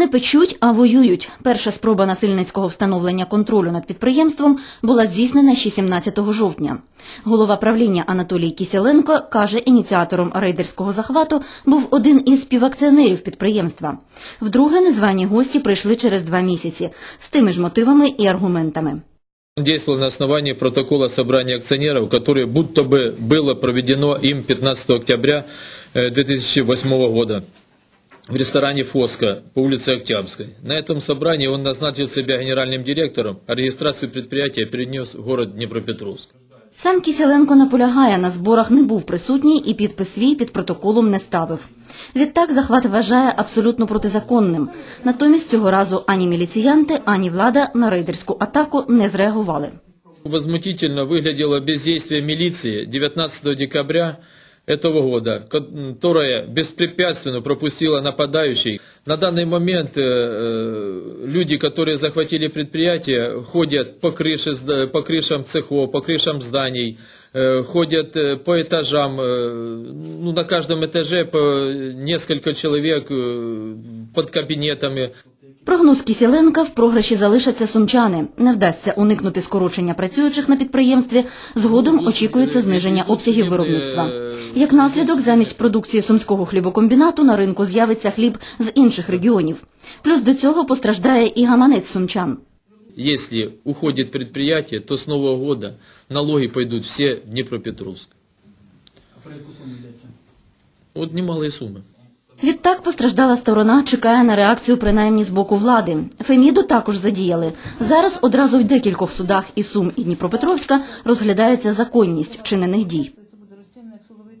Не печуть, а воюють. Перша спроба насильницького встановлення контролю над підприємством була здійснена ще 17 жовтня. Голова правління Анатолій Кісяленко каже, ініціатором рейдерського захвату був один із співакціонерів підприємства. Вдруге незвані гості прийшли через два місяці з тими ж мотивами і аргументами. Он действовал на основании протокола собрания акционеров, которое будто бы было проведено им 15 октября э, 2008 года в ресторане «Фоска» по улице Октябрьской. На этом собрании он назначил себя генеральным директором, а регистрацию предприятия перенес в город Днепропетровск. Сам Кісяленко наполягає, на зборах не був присутній і підпис свій під протоколом не ставив. Відтак захват вважає абсолютно протизаконним. Натомість цього разу ані міліціянти, ані влада на рейдерську атаку не зреагували. Возмутительно выглядело бездействие милиции 19 декабря этого года, которая беспрепятственно пропустила нападающих. На данный момент э, э, люди, которые захватили предприятие, ходят по, крыше, по крышам цехов, по крышам зданий, э, ходят э, по этажам, э, ну, на каждом этаже по несколько человек э, под кабинетами. Прогноз Кісіленка в програші залишаться сумчани. Не вдасться уникнути скорочення працюючих на підприємстві. Згодом очікується зниження обсягів виробництва. Як наслідок, замість продукції сумського хлібокомбінату на ринку з'явиться хліб з інших регіонів. Плюс до цього постраждає і гаманець сумчан. Если уходит предприятие, то с Нового года налоги пойдут все в Днепропетровск. А про яку суму йдеться? Вот немалые суммы. Відтак постраждала сторона чекає на реакцію принаймні з боку влади. Феміду також задіяли. Зараз одразу в декількох судах і Сум і Дніпропетровська розглядається законність вчинених дій.